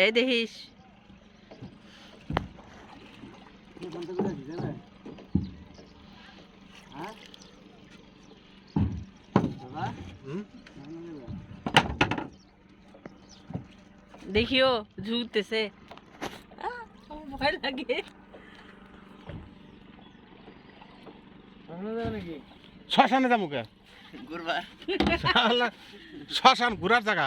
এই দেখিস। হ্যাঁ দেখিও আমার ভয় লাগে শ্মশানে যাব কে? শ্মশান ঘোরার জায়গা।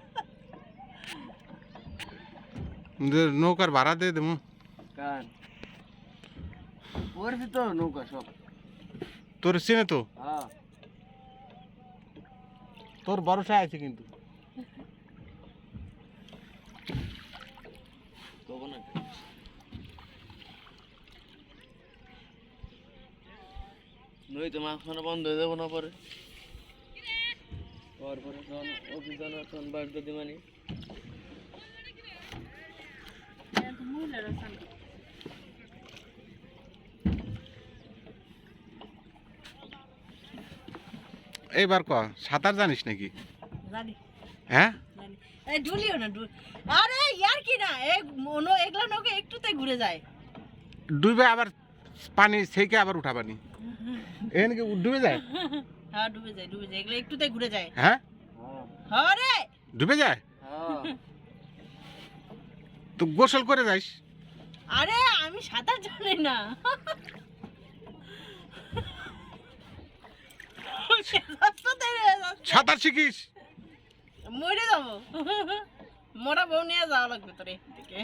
নৌকার ভাড়া দিয়ে দেবো। ওর তো নৌকা সব। তোর চিনে তো? হ্যাঁ। তোর ভরসা আছে কিন্তু। মাঝখানে বন্ধ হয়ে যাব না পরে। পরে তখন অফিস জানা তখন বাড়ি যদি মানে এইবার ক সাঁতার জানিস নাকি? জানি। হ্যাঁ? ডুলিও না আরে ইয়ার কি না মনো এগুলা নৌকা একটুতে ঘুরে যায়। ডুবে আবার পানি থেকে আবার উঠা পানি। এখানে কি ডুবে যায়? হ্যাঁ ডুবে যায় ডুবে যায় এগুলো একটুতে ঘুরে যায়। হ্যাঁ? রে! ডুবে যায়? তো গোসল করে যাইস? আরে আমি সাঁতার জানি না। সাঁতার শিখিস। মরে যাব। মোরা বউ নিয়ে যাওয়া লাগবে তোর থেকে।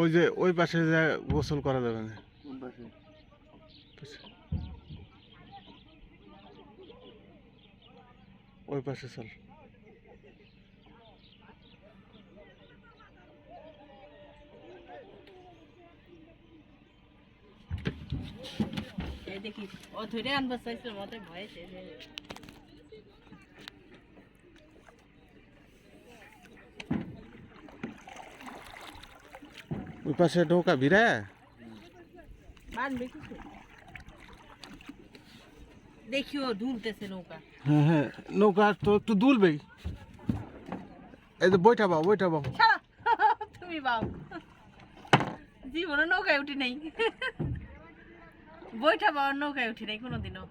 ওই যে ওই পাশে যে গোসল করা যাবে না কোন পাশে ওই পাশে চল। দেখি ও ধরে আনবার চাইছিল মতে ভয়ে। ওই পাশে নৌকা ভিড়ে বানবে কিছু। দেখিও দুলতেছে নৌকা। হ্যাঁ হ্যাঁ নৌকা তো একটু দুলবেই। এই যে বইটা বাও বইটা বাও। তুমি বাও। জীবনে নৌকায় উঠি নাই। বইটা বাবার নৌকায় উঠি নাই কোনোদিনও।